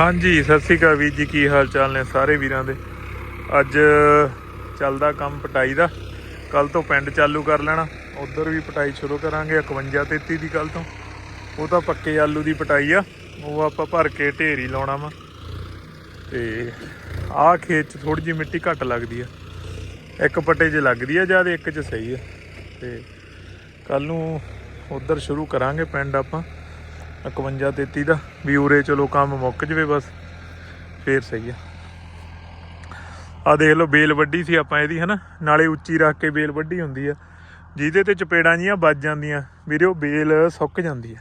ਹਾਂਜੀ, ਸਤਿ ਸ੍ਰੀ ਅਕਾਲ ਵੀਰ ਜੀ, ਕੀ ਹਾਲ ਚਾਲ ਨੇ ਸਾਰੇ ਵੀਰਾਂ ਦੇ? ਅੱਜ ਚੱਲਦਾ ਕੰਮ ਪਟਾਈ ਦਾ। ਕੱਲ ਤੋਂ ਪਿੰਡ ਚਾਲੂ ਕਰ ਲੈਣਾ। ਉਧਰ ਵੀ ਪਟਾਈ ਸ਼ੁਰੂ ਕਰਾਂਗੇ 51 33 ਦੀ ਕੱਲ ਤੋਂ। ਉਹ ਤਾਂ ਪੱਕੇ ਆਲੂ ਦੀ ਪਟਾਈ ਆ। ਉਹ ਆਪਾਂ ਭਰ ਕੇ ਢੇਰੀ ਲਾਉਣਾ ਵਾ। ਤੇ ਆਹ ਖੇਤ 'ਚ ਥੋੜੀ ਜਿਹੀ ਮਿੱਟੀ ਘੱਟ ਲੱਗਦੀ ਆ। ਇੱਕ ਪੱਟੇ 'ਚ ਲੱਗਦੀ ਆ ਜਦ ਇੱਕ 'ਚ ਸਹੀ ਆ। ਤੇ ਕੱਲ ਨੂੰ ਉਧਰ ਸ਼ੁਰੂ ਕਰਾਂਗੇ ਪਿੰਡ ਆਪਾਂ। 51 33 ਦਾ। ਵੀ ਉਰੇ ਚਲੋ ਕੰਮ ਮੁੱਕ ਜਵੇ ਬਸ, ਫੇਰ ਸਹੀ ਆ। ਆ ਦੇਖ ਲਓ, ਬੇਲ ਵੱਡੀ ਸੀ ਆਪਾਂ ਇਹਦੀ, ਹਨਾ? ਨਾਲੇ ਉੱਚੀ ਰੱਖ ਕੇ ਬੇਲ ਵੱਡੀ ਹੁੰਦੀ ਆ। ਜਿਹਦੇ ਤੇ ਚਪੇੜਾਂ ਜੀਆਂ ਵੱਜ ਜਾਂਦੀਆਂ। ਵੀਰੇ, ਉਹ ਬੇਲ ਸੁੱਕ ਜਾਂਦੀ ਆ।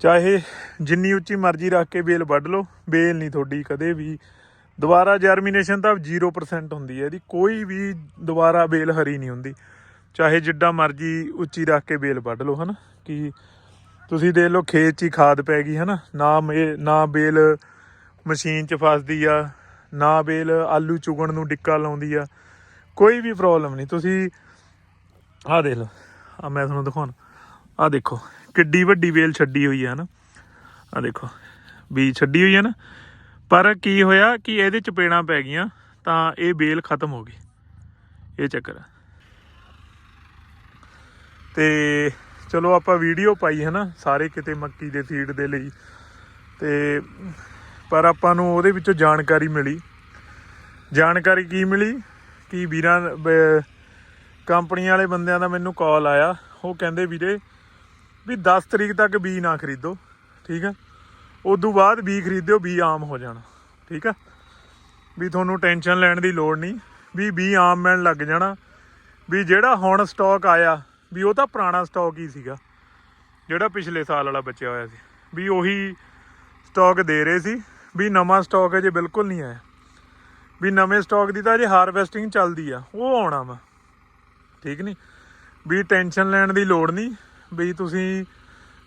ਚਾਹੇ ਜਿੰਨੀ ਉੱਚੀ ਮਰਜ਼ੀ ਰੱਖ ਕੇ ਬੇਲ ਵੱਢ ਲਓ, ਬੇਲ ਨਹੀਂ ਤੁਹਾਡੀ ਕਦੇ ਵੀ। ਦੁਬਾਰਾ ਜਰਮੀਨੇਸ਼ਨ ਤਾਂ 0% ਹੁੰਦੀ ਹੈ ਇਹਦੀ। ਕੋਈ ਵੀ ਦੁਬਾਰਾ ਬੇਲ ਹਰੀ ਨਹੀਂ ਹੁੰਦੀ। ਚਾਹੇ ਜਿੱਡਾ ਮਰਜ਼ੀ ਉੱਚੀ ਰੱਖ ਕੇ ਬੇਲ ਵੱਢ ਲਓ, ਹਨਾ? ਕਿ ਤੁਸੀਂ ਦੇਖ ਲਓ ਖੇਤ 'ਚ ਹੀ ਖਾਦ ਪੈ ਗਈ, ਹਨਾ? ਨਾ ਮੇ- ਨਾ ਬੇਲ ਮਸ਼ੀਨ 'ਚ ਫਸਦੀ ਆ, ਨਾ ਬੇਲ ਆਲੂ ਚੁਗਣ ਨੂੰ ਡਿੱਕਾ ਲਾਉਂਦੀ ਆ। ਕੋਈ ਵੀ ਪ੍ਰੋਬਲਮ ਨਹੀਂ। ਤੁਸੀਂ ਆਹ ਦੇਖ ਲਓ। ਆ ਮੈਂ ਤੁਹਾਨੂੰ ਦਿਖਾਉਣ। ਆਹ ਦੇਖੋ, ਕਿੱਡੀ ਵੱਡੀ ਬੇਲ ਛੱਡੀ ਹੋਈ ਆ ਨਾ ਆਹ ਦੇਖੋ, ਬੀਜ ਛੱਡੀ ਹੋਈ ਆ ਨਾ। ਪਰ ਕੀ ਹੋਇਆ ਕਿ ਇਹਦੇ ਚਪੇੜਾਂ ਪੈ ਗਈਆਂ, ਤਾਂ ਇਹ ਬੇਲ ਖਤਮ ਹੋ ਗਈ। ਇਹ ਚੱਕਰ ਆ। ਤੇ ਚਲੋ ਆਪਾਂ ਵੀਡੀਓ ਪਾਈ ਹੈ ਨਾ ਸਾਰੇ ਕਿਤੇ ਮੱਕੀ ਦੇ ਸੀਡ ਦੇ ਲਈ। ਤੇ ਪਰ ਆਪਾਂ ਨੂੰ ਉਹਦੇ ਵਿੱਚੋਂ ਜਾਣਕਾਰੀ ਮਿਲੀ। ਜਾਣਕਾਰੀ ਕੀ ਮਿਲੀ? ਕਿ ਵੀਰਾਂ ਕੰਪਨੀ ਵਾਲੇ ਬੰਦਿਆਂ ਦਾ ਮੈਨੂੰ ਕਾਲ ਆਇਆ। ਉਹ ਕਹਿੰਦੇ ਵੀਰੇ ਵੀ 10 ਤਰੀਕ ਤੱਕ ਬੀ ਨਾ ਖਰੀਦੋ, ਠੀਕ ਹੈ ਆ? ਤੋਂ ਬਾਅਦ ਬੀ ਖਰੀਦਿਓ, ਬੀ ਆਮ ਹੋ ਜਾਣਾ, ਠੀਕ ਹੈ ਵੀ ਤੁਹਾਨੂੰ ਟੈਨਸ਼ਨ ਲੈਣ ਦੀ ਲੋੜ ਨਹੀਂ। ਵੀ ਬੀ ਆਮ ਮਿਲਣ ਲੱਗ ਜਾਣਾ। ਵੀ ਜਿਹੜਾ ਹੁਣ ਸਟਾਕ ਆਇਆ ਵੀ ਉਹ ਤਾਂ ਪੁਰਾਣਾ ਸਟਾਕ ਹੀ ਸੀਗਾ, ਜਿਹੜਾ ਪਿਛਲੇ ਸਾਲ ਵਾਲਾ ਬਚਿਆ ਹੋਇਆ ਸੀ। ਵੀ ਉਹੀ ਸਟਾਕ ਦੇ ਰਹੇ ਸੀ, ਵੀ ਨਵਾਂ ਸਟਾਕ ਅਜੇ ਬਿਲਕੁਲ ਨਹੀਂ ਆਇਆ। ਵੀ ਨਵੇਂ ਸਟਾਕ ਦੀ ਤਾਂ ਅਜੇ ਹਾਰਵੈਸਟਿੰਗ ਚੱਲਦੀ ਆ, ਉਹ ਆਉਣਾ ਵਾ। ਠੀਕ ਨਹੀਂ ਵੀ ਟੈਨਸ਼ਨ ਲੈਣ ਦੀ ਲੋੜ ਨਹੀਂ ਵੀ ਤੁਸੀਂ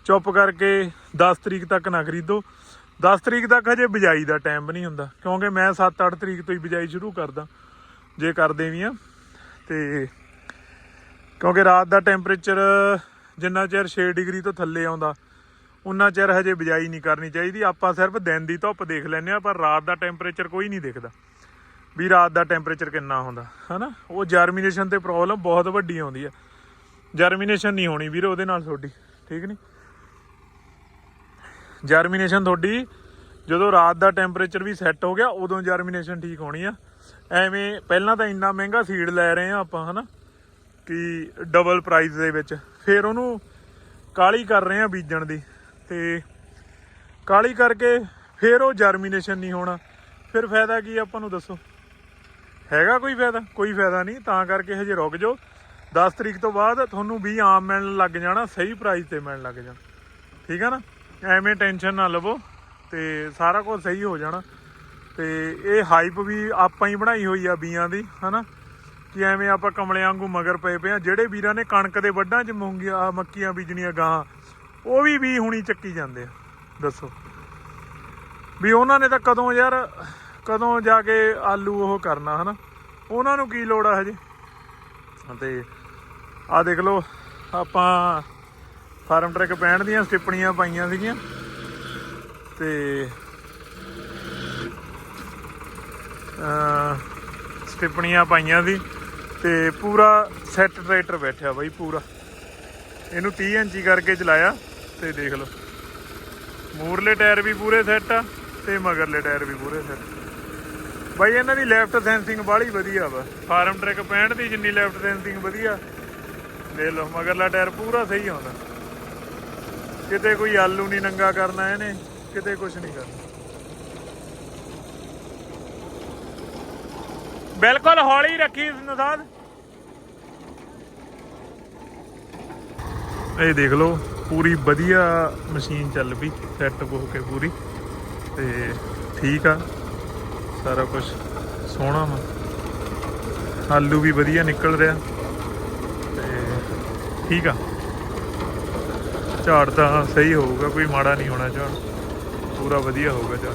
ਚੁੱਪ ਕਰਕੇ 10 ਤਰੀਕ ਤੱਕ ਨਾ ਖਰੀਦੋ। 10 ਤਰੀਕ ਤੱਕ ਹਜੇ ਬਿਜਾਈ ਦਾ ਟਾਈਮ ਵੀ ਨਹੀਂ ਹੁੰਦਾ, ਕਿਉਂਕਿ ਮੈਂ 7-8 ਤਰੀਕ ਤੋਂ ਹੀ ਬਿਜਾਈ ਸ਼ੁਰੂ ਕਰਦਾ, ਜੇ ਕਰਦੇ ਵੀ ਆ। ਤੇ ਕਿਉਂਕਿ ਰਾਤ ਦਾ ਟੈਂਪਰੇਚਰ ਜਿੰਨਾ ਚਿਰ 6 ਡਿਗਰੀ ਤੋਂ ਥੱਲੇ ਆਉਂਦਾ, ਉਨਾ ਚਿਰ ਹਜੇ ਬਿਜਾਈ ਨਹੀਂ ਕਰਨੀ ਚਾਹੀਦੀ। ਆਪਾਂ ਸਿਰਫ ਦਿਨ ਦੀ ਧੁੱਪ ਦੇਖ ਲੈਂਦੇ ਆ ਪਰ ਰਾਤ ਦਾ ਟੈਂਪਰੇਚਰ ਕੋਈ ਨਹੀਂ ਦੇਖਦਾ ਵੀ ਰਾਤ ਦਾ ਟੈਂਪਰੇਚਰ ਕਿੰਨਾ ਹੁੰਦਾ, ਹਨਾ? ਉਹ ਜਰਮੀਨੇਸ਼ਨ ਤੇ ਪ੍ਰੋਬਲਮ ਬਹੁਤ ਵੱਡੀ ਆਉਂਦੀ ਆ। ਜਰਮੀਨੇਸ਼ਨ ਨਹੀਂ ਹੋਣੀ ਵੀਰ ਉਹਦੇ ਨਾਲ ਤੁਹਾਡੀ, ਠੀਕ ਨਹੀਂ? ਜਰਮੀਨੇਸ਼ਨ ਤੁਹਾਡੀ, ਜਦੋਂ ਰਾਤ ਦਾ ਟੈਂਪਰੇਚਰ ਵੀ ਸੈੱਟ ਹੋ ਗਿਆ, ਉਦੋਂ ਜਰਮੀਨੇਸ਼ਨ ਠੀਕ ਹੋਣੀ ਆ। ਐਵੇਂ ਪਹਿਲਾਂ ਤਾਂ ਇੰਨਾ ਮਹਿੰਗਾ ਸੀਡ ਲੈ ਰਹੇ ਆ ਆਪਾਂ, ਹਨਾ? ਕਿ ਡਬਲ ਪ੍ਰਾਈਸ ਦੇ ਵਿੱਚ। ਫਿਰ ਉਹਨੂੰ ਕਾਲੀ ਕਰ ਰਹੇ ਆ ਬੀਜਣ ਦੀ। ਤੇ ਕਾਲੀ ਕਰਕੇ ਫਿਰ ਉਹ ਜਰਮੀਨੇਸ਼ਨ ਨਹੀਂ ਹੋਣਾ। ਫਿਰ ਫਾਇਦਾ ਕੀ ਆਪਾਂ ਨੂੰ ਦੱਸੋ? ਹੈਗਾ ਕੋਈ ਫਾਇਦਾ? ਕੋਈ ਫਾਇਦਾ ਨਹੀਂ। ਤਾਂ ਕਰਕੇ ਹਜੇ ਰੁਕ ਜਾਓ। 10 ਤਰੀਕ ਤੋਂ ਬਾਅਦ ਤੁਹਾਨੂੰ ਵੀ ਆਮ ਮਿਲਣ ਲੱਗ ਜਾਣਾ, ਸਹੀ ਪ੍ਰਾਈਸ ਤੇ ਮਿਲਣ ਲੱਗ ਜਾਣਾ। ਠੀਕ ਹੈ ਨਾ? ਐਵੇਂ ਟੈਨਸ਼ਨ ਨਾ ਲਵੋ। ਤੇ ਸਾਰਾ ਕੁਝ ਸਹੀ ਹੋ ਜਾਣਾ। ਤੇ ਇਹ ਹਾਈਪ ਵੀ ਆਪਾਂ ਹੀ ਬਣਾਈ ਹੋਈ ਆ ਬੀਆਂ ਦੀ, ਹਨਾ? ਕਿ ਐਵੇਂ ਆਪਾਂ ਕਮਲਿਆਂ ਵਾਂਗੂ ਮਗਰ ਪਏ ਪਏ ਆ, ਜਿਹੜੇ ਵੀਰਾਂ ਨੇ ਕਣਕ ਦੇ ਵੱਡਾਂ 'ਚ ਮੂੰਗੀਆਂ ਮੱਕੀਆਂ ਬੀਜਣੀਆਂ ਗਾਂ ਉਹ ਵੀ ਵੀ ਹੁਣੀ ਚੱਕੀ ਜਾਂਦੇ ਆ, ਦੱਸੋ। ਵੀ ਉਹਨਾਂ ਨੇ ਤਾਂ ਕਦੋਂ ਯਾਰ, ਕਦੋਂ ਜਾ ਕੇ ਆਲੂ ਉਹ ਕਰਨਾ, ਹਨਾ? ਉਹਨਾਂ ਨੂੰ ਕੀ ਲੋੜ ਆ ਹਜੇ? ਤੇ ਆ ਦੇਖ ਲਓ, ਆਪਾਂ ਫਾਰਮ ਟਰੈਕ ਪੈਣ ਦੀਆਂ ਸਟਿਪਣੀਆਂ ਪਾਈਆਂ ਸੀਗੀਆਂ, ਤੇ ਅ ਸਟਿੱਪਣੀਆਂ ਪਾਈਆਂ ਸੀ। ਤੇ ਪੂਰਾ ਸੈੱਟ ਟਰੈਕਟਰ ਬੈਠਿਆ ਬਾਈ ਪੂਰਾ। ਇਹਨੂੰ 30 ਇੰਚੀ ਕਰਕੇ ਚਲਾਇਆ ਤੇ ਦੇਖ ਲਓ। ਮੂਰਲੇ ਟਾਇਰ ਵੀ ਪੂਰੇ ਸੈੱਟ ਆ ਤੇ ਮਗਰਲੇ ਟਾਇਰ ਵੀ ਪੂਰੇ ਸੈੱਟ ਬਾਈ ਇਹਨਾਂ ਦੀ ਲੈਫਟ ਸੈਂਸਿੰਗ ਬਾਹਲੀ ਵਧੀਆ ਵਾ। ਫਾਰਮ ਟਰੈਕ 65 ਦੀ ਜਿੰਨੀ ਲੈਫਟ ਸੈਂਸਿੰਗ ਵਧੀਆ। ਦੇਖ ਲਓ, ਮਗਰਲਾ ਟਾਇਰ ਪੂਰਾ ਸਹੀ ਆਉਂਦਾ। ਕਿਤੇ ਕੋਈ ਆਲੂ ਨਹੀਂ ਨੰਗਾ ਕਰਨਾ ਇਹਨੇ, ਕਿਤੇ ਕੁਝ ਨਹੀਂ ਕਰਨਾ। ਬਿਲਕੁਲ ਹੌਲੀ ਰੱਖੀ ਨਸਾਦ। ਇਹ ਦੇਖ ਲਓ, ਪੂਰੀ ਵਧੀਆ ਮਸ਼ੀਨ ਚੱਲ ਪਈ ਸੈੱਟ ਹੋ ਕੇ ਪੂਰੀ। ਤੇ ਠੀਕ ਆ, ਸਾਰਾ ਕੁਝ ਸੋਹਣਾ ਵਾ। ਆਲੂ ਵੀ ਵਧੀਆ ਨਿਕਲ ਰਿਹਾ। ਤੇ ਠੀਕ ਆ। ਝਾੜ ਤਾਂ ਸਹੀ ਹੋਊਗਾ, ਕੋਈ ਮਾੜਾ ਨਹੀਂ ਹੋਣਾ ਝਾੜ। ਪੂਰਾ ਵਧੀਆ ਹੋਊਗਾ ਝਾੜ।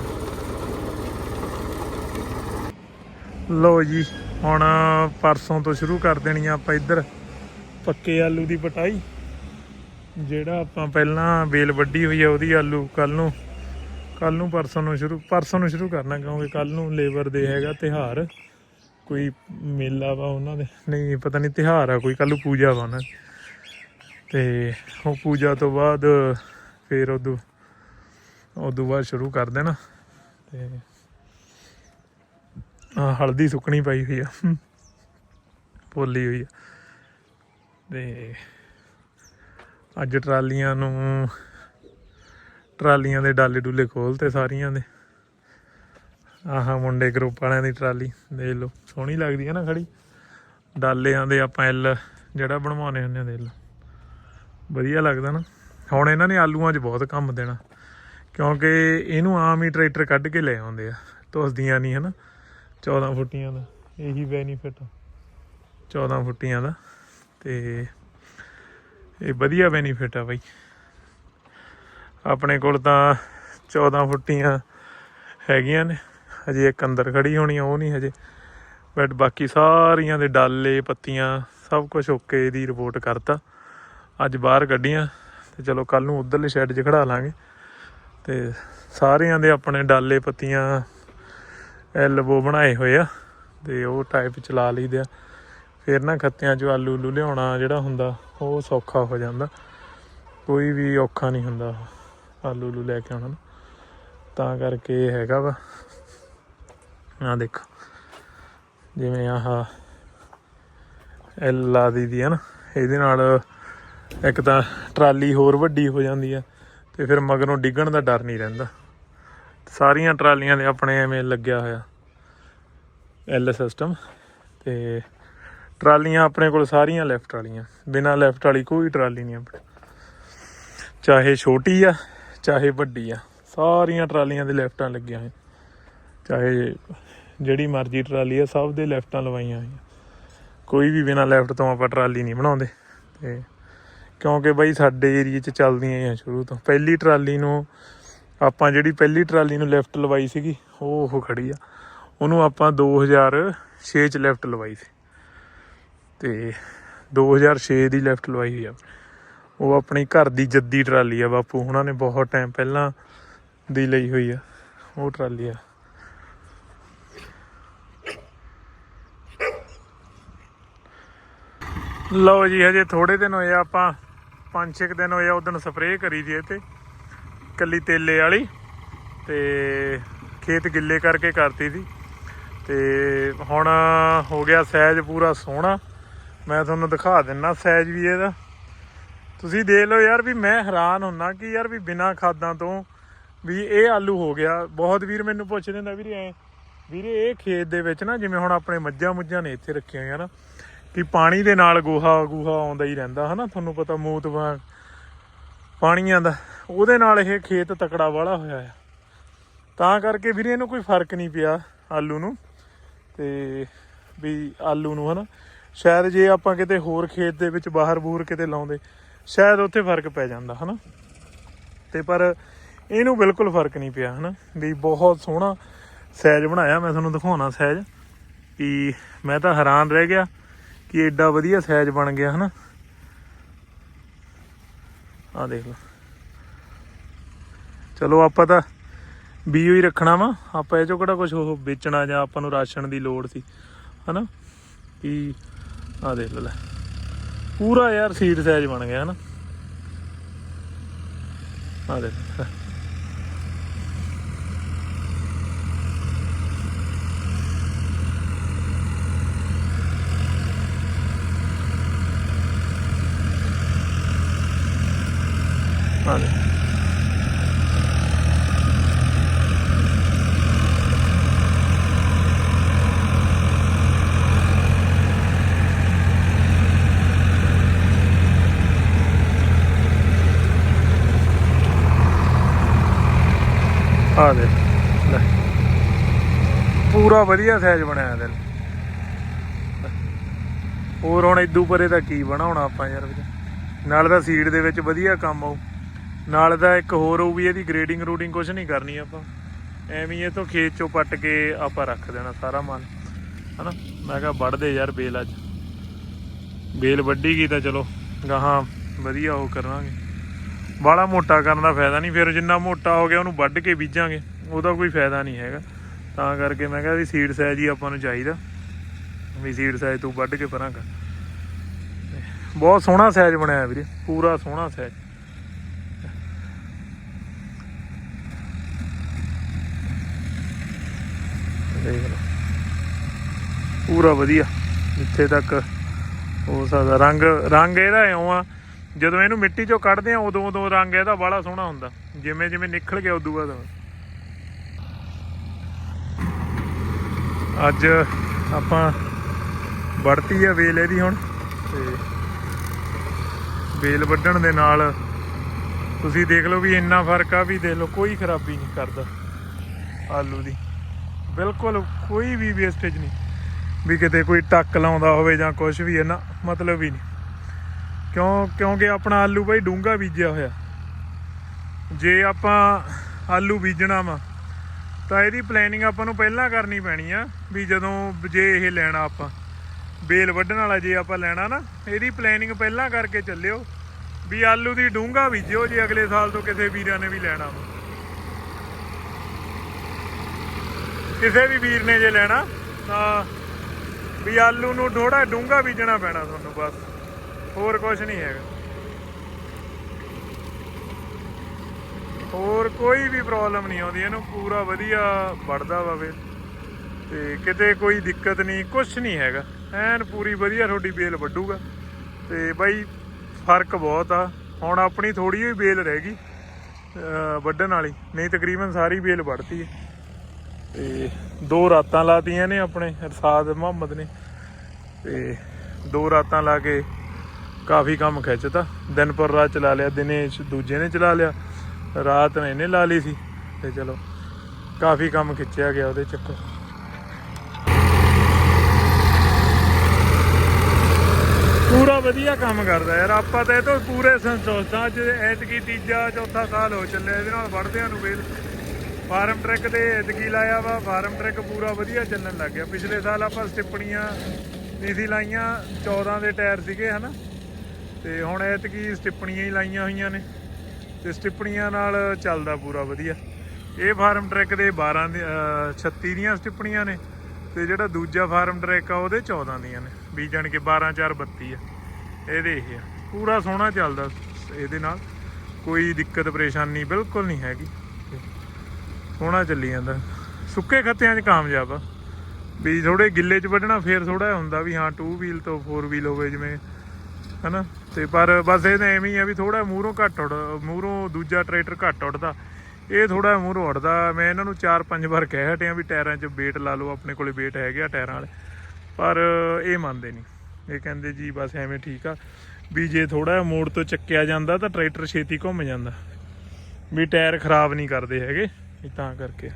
ਲੋ ਜੀ, ਹੁਣ ਪਰਸੋਂ ਤੋਂ ਸ਼ੁਰੂ ਕਰ ਦੇਣੀ ਆ ਆਪਾਂ ਇੱਧਰ ਪੱਕੇ ਆਲੂ ਦੀ ਪਟਾਈ। ਜਿਹੜਾ ਆਪਾਂ ਪਹਿਲਾਂ ਬੇਲ ਵੱਡੀ ਹੋਈ ਆ ਉਹਦੀ ਆਲੂ ਕੱਲ ਨੂੰ ਕੱਲ ਨੂੰ ਪਰਸੋਂ ਨੂੰ ਸ਼ੁਰੂ, ਪਰਸੋਂ ਨੂੰ ਸ਼ੁਰੂ ਕਰਨਾ ਕਿਉਂਕਿ ਕੱਲ ਨੂੰ ਲੇਬਰ ਦੇ ਹੈਗਾ ਤਿਹਾਰ ਕੋਈ ਮੇਲਾ ਵਾ ਉਹਨਾਂ ਦੇ, ਨਹੀਂ ਪਤਾ ਨਹੀਂ ਤਿਹਾਰ ਆ ਕੋਈ ਕੱਲ ਨੂੰ ਪੂਜਾ ਵਾ ਉਹਨਾਂ ਦੀ। ਤੇ ਉਹ ਪੂਜਾ ਤੋਂ ਬਾਅਦ ਫਿਰ ਉਦੋਂ ਉਦੋਂ ਬਾਅਦ ਸ਼ੁਰੂ ਕਰ ਦੇਣਾ, ਤੇ ਆ ਹਲਦੀ ਸੁੱਕਣੀ ਪਈ ਹੋਈ ਆ ਪੋਲੀ ਹੋਈ ਆ, ਤੇ ਅੱਜ ਟਰਾਲੀਆਂ ਨੂੰ ਟਰਾਲੀਆਂ ਦੇ ਡਾਲੇ ਡੁੱਲੇ ਖੋਲਤੇ ਸਾਰੀਆਂ ਦੇ। ਆਹਾ ਮੁੰਡੇ ਗਰੁੱਪ ਵਾਲਿਆਂ ਦੀ ਟਰਾਲੀ, ਦੇਖ ਲਓ, ਸੋਹਣੀ ਲੱਗਦੀ ਹੈ ਨਾ ਖੜੀ। ਡਾਲਿਆਂ ਦੇ ਆਪਾਂ ਐਲ ਜਿਹੜਾ ਬਣਵਾਉਣੇ ਹੁੰਦੇ ਆ, ਦੇਖ ਲਓ। ਵਧੀਆ ਲੱਗਦਾ ਨਾ। ਹੁਣ ਇਹਨਾਂ ਨੇ ਆਲੂਆਂ 'ਚ ਬਹੁਤ ਕੰਮ ਦੇਣਾ, ਕਿਉਂਕਿ ਇਹਨੂੰ ਆਮ ਹੀ ਟਰੈਕਟਰ ਕੱਢ ਕੇ ਲੈ ਆਉਂਦੇ ਆ। ਧੁੱਸਦੀਆਂ ਨਹੀਂ, ਹਨਾ। 14 ਫੁੱਟੀਆਂ ਦਾ, ਇਹੀ ਬੈਨੀਫਿਟ 14 ਫੁੱਟੀਆਂ ਦਾ, ਤੇ ਇਹ ਵਧੀਆ ਬੈਨੀਫਿਟ ਆ ਬਾਈ। ਆਪਣੇ ਕੋਲ ਤਾਂ 14 ਫੁੱਟੀਆਂ ਹੈਗੀਆਂ ਨੇ। ਹਜੇ ਇੱਕ ਅੰਦਰ ਖੜੀ ਹੋਣੀ ਉਹ ਨਹੀਂ ਹਜੇ। ਬਟ ਬਾਕੀ ਸਾਰੀਆਂ ਦੇ ਡਾਲੇ, ਪੱਤੀਆਂ, ਸਭ ਕੁਝ ਓਕੇ ਦੀ ਰਿਪੋਰਟ ਕਰਤਾ। ਅੱਜ ਬਾਹਰ ਕੱਢੀਆਂ ਤੇ ਚਲੋ ਕੱਲ ਨੂੰ ਉਧਰਲੇ ਸ਼ੈੱਡ 'ਚ ਖੜਾ ਲਾਂਗੇ। ਤੇ ਸਾਰਿਆਂ ਦੇ ਆਪਣੇ ਡਾਲੇ, ਪੱਤੀਆਂ ਐਲਬੋ ਬਣਾਏ ਹੋਏ ਆ ਤੇ ਉਹ ਟਾਈਪ ਚਲਾ ਲਈਦੇ ਆ। ਫਿਰ ਨਾ ਖੱਤਿਆਂ 'ਚ ਆਲੂ ਉਲੂ ਲਿਆਉਣਾ ਜਿਹੜਾ ਹੁੰਦਾ। ਉਹ ਸੌਖਾ ਹੋ ਜਾਂਦਾ। ਕੋਈ ਵੀ ਔਖਾ ਨਹੀਂ ਹੁੰਦਾ ਆਲੂ ਉਲੂ ਲੈ ਕੇ ਆਉਣਾ ਨਾ। ਤਾਂ ਕਰਕੇ ਇਹ ਹੈਗਾ ਵਾ। ਆ ਦੇਖੋ, ਜਿਵੇਂ ਆਹ ਐਲ ਲਾ ਦੀ ਦੀ ਹੈ ਨਾ, ਇਹਦੇ ਨਾਲ ਇੱਕ ਤਾਂ ਟਰਾਲੀ ਹੋਰ ਵੱਡੀ ਹੋ ਜਾਂਦੀ ਆ ਤੇ ਫਿਰ ਮਗਰੋਂ ਡਿੱਗਣ ਦਾ ਡਰ ਨਹੀਂ ਰਹਿੰਦਾ। ਸਾਰੀਆਂ ਟਰਾਲੀਆਂ ਦੇ ਆਪਣੇ ਐਵੇਂ ਲੱਗਿਆ ਹੋਇਆ ਐਲ ਸਿਸਟਮ ਤੇ ਟਰਾਲੀਆਂ ਆਪਣੇ ਕੋਲ ਸਾਰੀਆਂ ਲੈਫਟ ਵਾਲੀਆਂ। ਬਿਨਾ ਲੈਫਟ ਵਾਲੀ ਕੋਈ ਟਰਾਲੀ ਨਹੀਂ ਆਪਣੇ। ਚਾਹੇ ਛੋਟੀ ਆ, ਚਾਹੇ ਵੱਡੀ ਆ, ਸਾਰੀਆਂ ਟਰਾਲੀਆਂ ਦੇ ਲੈਫਟਾਂ ਲੱਗੀਆਂ ਹੋਈਆਂ। ਚਾਹੇ ਜਿਹੜੀ ਮਰਜ਼ੀ ਟਰਾਲੀ ਆ, ਸਭ ਦੇ ਲੈਫਟਾਂ ਲਵਾਈਆਂ ਹੋਈਆਂ। ਕੋਈ ਵੀ ਬਿਨਾ ਲੈਫਟ ਤੋਂ ਆਪਾਂ ਟਰਾਲੀ ਨਹੀਂ ਬਣਾਉਂਦੇ। ਤੇ ਕਿਉਂਕਿ ਬਾਈ ਸਾਡੇ ਏਰੀਏ 'ਚ ਚੱਲਦੀਆਂ ਹੀ ਆ ਸ਼ੁਰੂ ਤੋਂ। ਪਹਿਲੀ ਟਰਾਲੀ ਨੂੰ ਆਪਾਂ ਜਿਹੜੀ ਪਹਿਲੀ ਟਰਾਲੀ ਨੂੰ ਲੈਫਟ ਲਵਾਈ ਸੀਗੀ, ਉਹ ਉਹ ਖੜੀ ਆ। ਉਹਨੂੰ ਆਪਾਂ 2006 ਚ ਲੈਫਟ ਲਵਾਈ ਸੀ। ਤੇ 2006 ਦੀ ਲੈਫਟ ਲਵਾਈ ਹੋਈ ਆ। ਉਹ ਆਪਣੀ ਘਰ ਦੀ ਜੱਦੀ ਟਰਾਲੀ ਆ ਬਾਪੂ, ਉਹਨਾਂ ਨੇ ਬਹੁਤ ਟਾਈਮ ਪਹਿਲਾਂ ਦੀ ਲਈ ਹੋਈ ਆ। ਉਹ ਟਰਾਲੀ ਆ। ਲਓ ਜੀ, ਹਜੇ ਥੋੜੇ ਦਿਨ ਹੋਏ ਆ, ਆਪਾਂ 5-6 ਦਿਨ ਹੋਏ ਆ ਉਦੋਂ ਸਪਰੇਅ ਕਰੀ ਦੀ ਇਹ ਤੇ ਕੱਲੀ ਤੇਲੇ ਵਾਲੀ ਤੇ ਖੇਤ ਗਿੱਲੇ ਕਰਕੇ ਕਰਤੀ ਸੀ। ਤੇ ਹੁਣ ਹੋ ਗਿਆ ਸਹਿਜ ਪੂਰਾ ਸੋਹਣਾ। ਮੈਂ ਤੁਹਾਨੂੰ ਦਿਖਾ ਦਿੰਨਾ ਸਾਈਜ਼ ਵੀ ਇਹਦਾ। ਤੁਸੀਂ ਦੇਖ ਲਓ ਯਾਰ ਵੀ ਮੈਂ ਹੈਰਾਨ ਹੁੰਨਾ ਕਿ ਯਾਰ ਵੀ ਬਿਨਾ ਖਾਦਾਂ ਤੋਂ ਵੀ ਇਹ ਆਲੂ ਹੋ ਗਿਆ। ਬਹੁਤ ਵੀਰ ਮੈਨੂੰ ਪੁੱਛਦੇ ਨੇ ਵੀਰੇ, ਐ, ਵੀਰੇ, ਇਹ ਖੇਤ ਦੇ ਵਿੱਚ ਨਾ ਜਿਵੇਂ ਹੁਣ ਆਪਣੇ ਮੱਝਾਂ ਮੁੱਝਾਂ ਨੇ ਇੱਥੇ ਰੱਖੀਆਂ ਹੋਈਆਂ ਨਾ ਕਿ ਪਾਣੀ ਦੇ ਨਾਲ ਗੋਹਾ ਗੂਹਾ ਆਉਂਦਾ ਹੀ ਰਹਿੰਦਾ, ਹਨਾ? ਤੁਹਾਨੂੰ ਪਤਾ ਮੂਤ ਵਾਂਗ ਪਾਣੀਆਂ ਦਾ, ਉਹਦੇ ਨਾਲ ਇਹ ਖੇਤ ਤਕੜਾ ਵਾਲਾ ਹੋਇਆ ਆ। ਤਾਂ ਕਰਕੇ ਵੀਰੇ ਇਹਨੂੰ ਕੋਈ ਫ਼ਰਕ ਨਹੀਂ ਪਿਆ ਆਲੂ ਨੂੰ। ਤੇ ਵੀ ਆਲੂ ਨੂੰ, ਹਨਾ? ਸ਼ਾਇਦ ਜੇ ਆਪਾਂ ਕਿਤੇ ਹੋਰ ਖੇਤ ਦੇ ਵਿੱਚ ਬਾਹਰ ਬੂਰ ਕਿਤੇ ਲਾਉਂਦੇ, ਸ਼ਾਇਦ ਉੱਥੇ ਫ਼ਰਕ ਪੈ ਜਾਂਦਾ, ਹਨਾ? ਤੇ ਪਰ ਇਹਨੂੰ ਬਿਲਕੁਲ ਫ਼ਰਕ ਨਹੀਂ ਪਿਆ, ਹਨਾ? ਵੀ ਬਹੁਤ ਸੋਹਣਾ ਸੈਜ ਬਣਾਇਆ, ਮੈਂ ਤੁਹਾਨੂੰ ਦਿਖਾਉਣਾ ਸੈਜ ਕਿ ਮੈਂ ਤਾਂ ਹੈਰਾਨ ਰਹਿ ਗਿਆ ਕਿ ਐਡਾ ਵਧੀਆ ਸੈਜ ਬਣ ਗਿਆ, ਹਨਾ? ਆ ਦੇਖ ਲਓ। ਚਲੋ, ਆਪਾਂ ਤਾਂ ਬੀਓ ਹੀ ਰੱਖਣਾ ਵਾ, ਆਪਾਂ ਇਹ ਚੋਂ ਕਿਹੜਾ ਕੁਝ ਉਹ ਵੇਚਣਾ ਜਾਂ ਆਪਾਂ ਨੂੰ ਰਾਸ਼ਨ ਦੀ ਲੋੜ ਸੀ, ਹਨਾ? ਕਿ ਆ ਦੇਖ ਲੈ ਪੂਰਾ ਯਾਰ ਸੀਡ ਸਾਈਜ਼ ਬਣ ਗਿਆ ਹਨਾ ਆ ਦੇਖ ਲੈ। ਆ ਦੇਖ ਆ ਦੇ ਲੈ ਪੂਰਾ ਵਧੀਆ ਸਾਈਜ਼ ਬਣਾਇਆ ਦਿਲ ਹੋਰ ਹੁਣ ਇਦੂ ਪਰੇ ਤਾਂ ਕੀ ਬਣਾਉਣਾ ਆਪਾਂ ਯਾਰ ਨਾਲ ਦਾ ਸੀਡ ਦੇ ਵਿੱਚ ਵਧੀਆ ਕੰਮ ਆਉ ਨਾਲ ਦਾ ਇੱਕ ਹੋਰ ਹੋਊ ਵੀ ਇਹਦੀ ਗ੍ਰੇਡਿੰਗ ਰੂਡਿੰਗ ਕੁਝ ਨਹੀਂ ਕਰਨੀ ਆਪਾਂ। ਐਵੇਂ ਇਹ ਤੋਂ ਖੇਤ ਚੋਂ ਪੱਟ ਕੇ ਆਪਾਂ ਰੱਖ ਦੇਣਾ ਸਾਰਾ ਮਾਲ ਹਨਾ? ਮੈਂ ਕਿਹਾ ਵੱਢਦੇ ਯਾਰ ਬੇਲ ਅੱਜ। ਬੇਲ ਵੱਢੀ ਗਈ ਤਾਂ ਚਲੋ, ਗਾਹਾਂ ਵਧੀਆ ਉਹ ਕਰਾਂਗੇ ਬਾਲਾ ਮੋਟਾ ਕਰਨ ਦਾ ਫਾਇਦਾ ਨਹੀਂ, ਫਿਰ ਜਿੰਨਾ ਮੋਟਾ ਹੋ ਗਿਆ ਉਹਨੂੰ ਵੱਢ ਕੇ ਬੀਜਾਂਗੇ। ਉਹਦਾ ਕੋਈ ਫਾਇਦਾ ਨਹੀਂ ਹੈਗਾ। ਤਾਂ ਕਰਕੇ ਮੈਂ ਕਿਹਾ ਵੀ ਸੀਡ ਸਾਈਜ਼ ਹੀ ਆਪਾਂ ਨੂੰ ਚਾਹੀਦਾ। ਵੀ ਸੀਡ ਸਾਈਜ਼ ਤੂੰ ਵੱਢ ਕੇ ਪਰਾਂ ਕਰ। ਬਹੁਤ ਸੋਹਣਾ ਸਾਈਜ਼ ਬਣਿਆ ਵੀਰੇ, ਪੂਰਾ ਸੋਹਣਾ ਸਾਈਜ਼ ਦੇਖ ਲਓ। ਪੂਰਾ ਵਧੀਆ, ਜਿੱਥੇ ਤੱਕ ਹੋ ਸਕਦਾ। ਰੰਗ ਰੰਗ ਇਹਦਾ ਇਉਂ ਆ, ਜਦੋਂ ਇਹਨੂੰ ਮਿੱਟੀ ਚੋਂ ਕੱਢਦੇ ਆ ਉਦੋਂ ਉਦੋਂ ਰੰਗ ਇਹਦਾ ਬੜਾ ਸੋਹਣਾ ਹੁੰਦਾ। ਜਿਵੇਂ ਜਿਵੇਂ ਨਿਕਲ ਗਿਆ, ਉਦੋਂ ਬਾਅਦ। ਅੱਜ ਆਪਾਂ ਵੜਤੀ ਆ ਵੇਲ ਇਹਦੀ ਹੁਣ ਤੇ ਵੇਲ ਵੱਢਣ ਦੇ ਨਾਲ ਤੁਸੀਂ ਦੇਖ ਲਓ ਵੀ ਇੰਨਾ ਫ਼ਰਕ ਆ ਵੀ ਦੇਖ ਲਓ ਕੋਈ ਖਰਾਬੀ ਨਹੀਂ ਕਰਦਾ ਆਲੂ ਦੀ। ਬਿਲਕੁਲ ਕੋਈ ਵੀ ਵੇਸਟੇਜ ਨਹੀਂ। ਵੀ ਕਿਤੇ ਕੋਈ ਟੱਕ ਲਾਉਂਦਾ ਹੋਵੇ ਜਾਂ ਕੁਝ ਵੀ ਹੈ ਨਾ ਮਤਲਬ ਹੀ ਨਹੀਂ। ਕਿਉਂ, ਕਿਉਂਕਿ ਆਪਣਾ ਆਲੂ ਭਾਈ ਡੂੰਗਾ ਬੀਜਿਆ ਹੋਇਆ। ਜੇ ਆਪਾਂ ਆਲੂ ਬੀਜਣਾ ਵਾ ਤਾਂ ਇਹਦੀ ਪਲੈਨਿੰਗ ਆਪਾਂ ਨੂੰ ਪਹਿਲਾਂ ਕਰਨੀ ਪੈਣੀ ਆ ਵੀ ਜਦੋਂ ਜੇ ਇਹ ਲੈਣਾ ਆਪਾਂ, ਬੇਲ ਵੱਢਣ ਵਾਲਾ ਜੇ ਆਪਾਂ ਲੈਣਾ ਨਾ, ਇਹਦੀ ਪਲੈਨਿੰਗ ਪਹਿਲਾਂ ਕਰਕੇ ਚੱਲਿਓ ਵੀ ਆਲੂ ਦੀ ਡੂੰਗਾ ਬੀਜਿਓ ਜੇ ਅਗਲੇ ਸਾਲ ਤੋਂ ਕਿਸੇ ਵੀਰਾਂ ਨੇ ਵੀ ਲੈਣਾ ਵਾ ਕਿਸੇ ਵੀ ਵੀਰ ਨੇ ਜੇ ਲੈਣਾ, ਤਾਂ ਵੀ ਆਲੂ ਨੂੰ ਥੋੜਾ ਡੂੰਗਾ ਬੀਜਣਾ ਪੈਣਾ ਤੁਹਾਨੂੰ ਬਸ, ਹੋਰ ਕੁਝ ਨਹੀਂ ਹੈਗਾ। ਹੋਰ ਕੋਈ ਵੀ ਪ੍ਰੋਬਲਮ ਨਹੀਂ ਆਉਂਦੀ, ਇਹਨੂੰ ਪੂਰਾ ਵਧੀਆ ਵੜਦਾ ਵਾ ਤੇ ਕਿਤੇ ਕੋਈ ਦਿੱਕਤ ਨਹੀਂ ਕੁਝ ਨਹੀਂ ਹੈਗਾ। ਐਨ ਪੂਰੀ ਵਧੀਆ ਤੁਹਾਡੀ ਬੇਲ ਵੱਡੂਗਾ ਤੇ ਬਾਈ, ਫ਼ਰਕ ਬਹੁਤ ਆ। ਹੁਣ ਆਪਣੀ ਥੋੜੀ ਜਿਹੀ ਬੇਲ ਰਹਿ ਗਈ, ਅਹ ਵੱਢਣ ਵਾਲੀ। ਨਹੀਂ, ਤਕਰੀਬਨ ਸਾਰੀ ਬੇਲ ਵੱਢਤੀ ਹੈ। ਤੇ ਦੋ ਰਾਤਾਂ ਲਾਤੀਆਂ ਨੇ ਆਪਣੇ ਅਰਸਾਦ ਮੁਹੰਮਦ ਨੇ। ਤੇ ਦੋ ਰਾਤਾਂ ਲਾ ਕੇ ਕਾਫੀ ਕੰਮ ਖਿੱਚਤਾ। ਦਿਨ ਪਰ ਰਾਤ ਚਲਾ ਲਿਆ, ਦਿਨੇ ਦੂਜੇ ਨੇ ਚਲਾ ਲਿਆ। ਰਾਤ ਨੇ ਇਹਨੇ ਲਾ ਲਈ ਸੀ ਤੇ ਚਲੋ ਕਾਫੀ ਕੰਮ ਖਿੱਚਿਆ ਗਿਆ ਉਹਦੇ ਚੱਕਰ। ਪੂਰਾ ਵਧੀਆ ਕੰਮ ਕਰਦਾ ਯਾਰ, ਆਪਾਂ ਤਾਂ ਇਹ ਤੋਂ ਪੂਰੇ ਸੰਤੁਸ਼ਟ ਹਾਂ, ਅੱਜ ਐਤਕੀ ਤੀਜਾ ਚੌਥਾ ਸਾਲ ਹੋ ਚੱਲਿਆ, ਇਹਦੇ ਨਾਲ ਵੜਦਿਆਂ ਨੂੰ ਵੇਲ। ਫਾਰਮ ਟਰੈਕ ਤੇ ਐਤਕੀ ਲਾਇਆ ਵਾ, ਫਾਰਮ ਟਰੈਕ ਪੂਰਾ ਵਧੀਆ ਚੱਲਣ ਲੱਗ ਗਿਆ। ਪਿਛਲੇ ਸਾਲ ਆਪਾਂ ਸਟਿੱਪਣੀਆਂ ਨਹੀਂ ਸੀ ਲਾਈਆਂ 14 ਦੇ ਟਾਇਰ ਸੀਗੇ, ਹਨਾ? ਤੇ ਹੁਣ ਐਤਕੀ ਸਟਿੱਪਣੀਆਂ ਹੀ ਲਾਈਆਂ ਹੋਈਆਂ ਨੇ। ਤੇ ਸਟਿੱਪਣੀਆਂ ਨਾਲ ਚੱਲਦਾ ਪੂਰਾ ਵਧੀਆ। ਇਹ ਫਾਰਮ ਟਰੈਕ ਦੇ 12 ਦੇ, ਅਹ 36 ਦੀਆਂ ਸਟਿਪਣੀਆਂ ਨੇ ਤੇ ਜਿਹੜਾ ਦੂਜਾ ਫਾਰਮ ਟਰੈਕ ਆ ਉਹਦੇ 14 ਦੀਆਂ ਨੇ। ਵੀ ਜਾਣ ਕੇ 12 4 32 ਆ। ਇਹਦੇ ਇਹ ਆ ਪੂਰਾ ਸੋਹਣਾ ਚੱਲਦਾ ਇਹਦੇ ਨਾਲ। ਕੋਈ ਦਿੱਕਤ, ਪਰੇਸ਼ਾਨੀ ਬਿਲਕੁਲ ਨਹੀਂ ਹੈਗੀ। ਸੋਹਣਾ ਚੱਲੀ ਜਾਂਦਾ। ਸੁੱਕੇ ਖੱਤਿਆਂ 'ਚ ਕਾਮਯਾਬ ਆ। ਵੀ ਥੋੜੇ ਗਿੱਲੇ 'ਚ ਵੱਢਣਾ ਫੇਰ ਥੋੜਾ ਹੁੰਦਾ ਵੀ ਹਾਂ 2 ਵੀਲ ਤੋਂ 4 ਵੀਲ ਹੋਵੇ, ਜਿਵੇਂ ਹਨਾ? ਤੇ ਪਰ ਬਸ ਇਹ ਤਾਂ ਐਵੇਂ ਹੀ ਆ ਵੀ ਥੋੜਾ ਮੂਹਰੋਂ ਘੱਟ ਉੱਡ, ਮੂਹਰੋਂ ਦੂਜਾ ਟਰੈਕਟਰ ਘੱਟ ਉੱਡਦਾ। ਇਹ ਥੋੜਾ ਮੂਹਰੋਂ ਉੱਡਦਾ। ਮੈਂ ਇਹਨਾਂ ਨੂੰ 4-5 ਵਾਰ ਕਹਿ ਹਟਿਆ ਵੀ ਟਾਇਰਾਂ 'ਚ ਵੇਟ ਲਾ ਲਓ, ਆਪਣੇ ਕੋਲੇ ਵੇਟ ਹੈਗੇ ਆ ਟਾਇਰਾਂ ਵਾਲੇ। ਪਰ ਇਹ ਮੰਨਦੇ ਨਹੀਂ। ਇਹ ਕਹਿੰਦੇ ਜੀ ਬਸ ਐਵੇਂ ਠੀਕ ਆ। ਵੀ ਜੇ ਥੋੜਾ ਮੋੜ ਤੋਂ ਚੱਕਿਆ ਜਾਂਦਾ ਤਾਂ ਟਰੈਕਟਰ ਛੇਤੀ ਘੁੰਮ ਜਾਂਦਾ। ਵੀ ਟਾਇਰ ਖਰਾਬ ਨਹੀਂ ਕਰਦੇ ਹੈਗੇ। ਇਹ ਤਾਂ ਕਰਕੇ।